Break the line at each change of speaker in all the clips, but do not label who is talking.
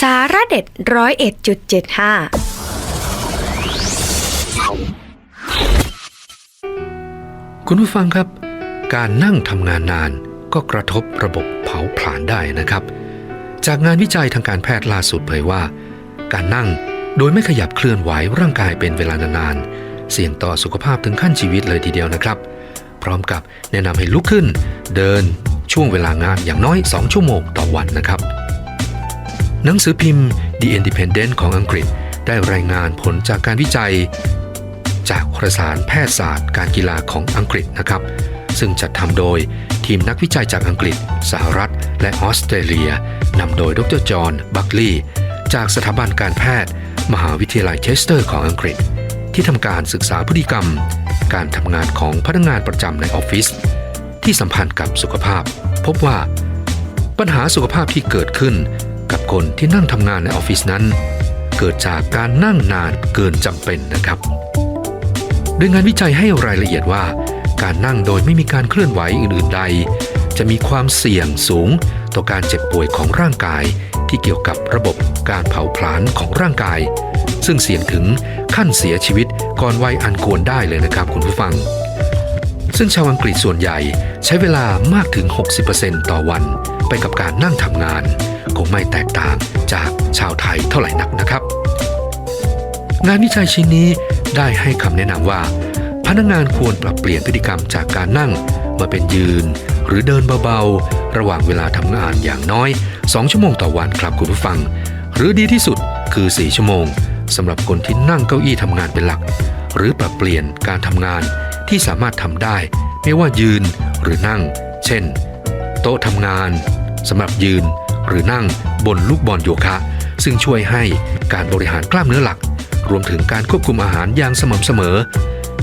สาระเด็ดร้อยเอ็ดจุดเจ็ดห้า
คุณผู้ฟังครับ การนั่งทำงานนานก็กระทบระบบเผาผลาญได้นะครับ จากงานวิจัยทางการแพทย์ล่าสุดเผยว่า การนั่งโดยไม่ขยับเคลื่อนไหวร่างกายเป็นเวลานานๆเสี่ยงต่อสุขภาพถึงขั้นชีวิตเลยทีเดียวนะครับ พร้อมกับแนะนำให้ลุกขึ้น เดินช่วงเวลางานอย่างน้อย 2 ชั่วโมงต่อวันนะครับ หนังสือพิมพ์ The Independent ของอังกฤษได้รายงานผลจากการวิจัย จากวารสารแพทยศาสตร์ การกีฬาของอังกฤษนะครับ ซึ่งจัดทำโดยทีมนักวิจัยจากอังกฤษ สหรัฐ และออสเตรเลียนำโดยดรจอห์นบัคลีย์จากสถาบันการแพทย์ มหาวิทยาลัยเชสเตอร์ของอังกฤษ ที่ทำการศึกษาพฤติกรรม การทำงานของพนักงานประจำในออฟฟิศที่สัมพันธ์กับสุขภาพ พบว่า ปัญหาสุขภาพที่เกิดขึ้น กับคนที่นั่งทำงานในออฟฟิศนั้น เกิดจากการนั่งนานเกินจำเป็นนะครับ โดยงานวิจัยให้รายละเอียดว่า การนั่งโดยไม่มีการเคลื่อนไหวอื่นๆใด จะมีความเสี่ยงสูง ต่อการเจ็บป่วยของร่างกายที่เกี่ยวกับระบบการเผาผลาญของร่างกาย ซึ่งเสี่ยงถึงขั้นเสียชีวิตก่อนวัยอันควรได้เลยนะครับคุณผู้ฟัง ซึ่งชาวอังกฤษส่วนใหญ่ใช้เวลามากถึง 60%ต่อวัน ไปกับการนั่งทำงาน คงไม่แตกต่างจากชาวไทยเท่าไหร่นักนะครับ งานวิจัยชิ้นนี้ได้ให้คำแนะนำว่า พนักงานควรปรับเปลี่ยนพฤติกรรมจากการนั่งมาเป็นยืน หรือเดินเบาๆ ระหว่างเวลาทำงานอย่างน้อย 2 ชั่วโมงต่อวันครับคุณผู้ฟัง หรือดีที่สุดคือ 4 ชั่วโมงสำหรับคนที่นั่งเก้าอี้ทำงานเป็นหลัก หรือปรับเปลี่ยนการทำงาน ที่สามารถทำได้ ไม่ว่ายืนหรือนั่ง เช่น โต๊ะทำงานสำหรับยืนหรือนั่งบนลูกบอลโยคะ ซึ่งช่วยให้การบริหารกล้ามเนื้อหลัก รวมถึงการควบคุมอาหารอย่างสม่ำเสมอ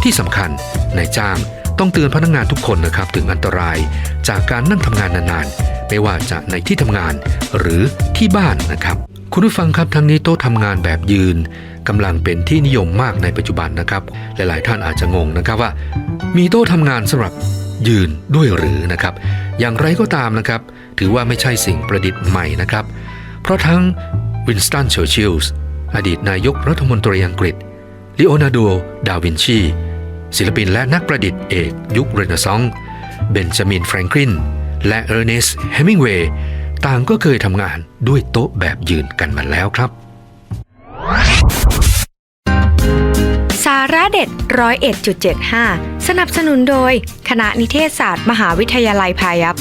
ที่สำคัญนายจ้างต้องเตือนพนักงานทุกคนนะครับถึงอันตรายจากการนั่งทำงานนานๆ ไม่ว่าจะในที่ทำงานหรือที่บ้านนะครับ คุณผู้ฟังครับทั้งนี้โต๊ะทำงานแบบยืน กำลังเป็นที่นิยมมากในปัจจุบันนะครับ หลายๆ ท่านอาจจะงงนะครับว่า มีโต๊ะทำงานสำหรับยืนด้วยหรือนะครับ อย่างไรก็ตามนะครับ ถือว่าไม่ใช่สิ่งประดิษฐ์ใหม่นะครับ เพราะทั้งวินสตันเชอร์ชิลส์อดีตนายกรัฐมนตรีอังกฤษลีโอนาร์โด ดาวินชี ศิลปินและนักประดิษฐ์เอกยุคเรเนซองส์เบนจามินแฟรงคลินและเออร์เนสต์เฮมิงเวย์ต่างก็เคยทำงานด้วยโต๊ะแบบยืนกันมาแล้วครับา
ระเด็ดร้อยเอ็ดจุดเจ็ดห้าสนับสนุนโดย คณะนิเทศศาสตร์ มหาวิทยาลัยพายัพ